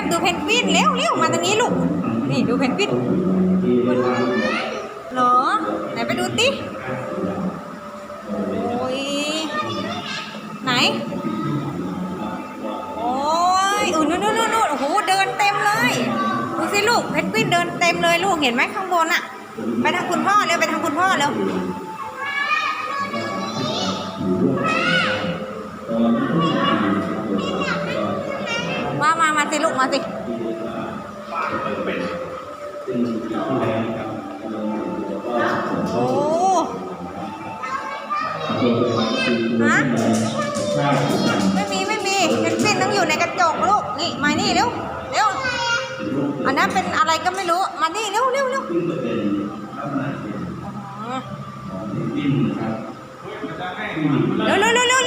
มดูเพนกวินเร็วเร็วมาตรงนี้ลูก นี่ดูเพนกวินเหรอ ไหนไปดูติโอ้ยไหน โอ้ยอุ่นนู่นนู่นนู่นโอ้โหเดินเต็มเลยดูสิลูกเพนกวินเดินเต็มเลยลูกเห็นไหมข้างบนอะไปทางคุณพ่อเร็วไปทางคุณพ่อเร็ว มามามาสิลูกมาสิโอ้ฮะไม่มีไม่มีเพนกวินต้องอยู่ในกระจกลูกนี่มานี่เร็วเร็วอันนั้นเป็นอะไรก็ไม่รู้มานี่เร็วเร็วเร็วเร็วเร็วเร็ว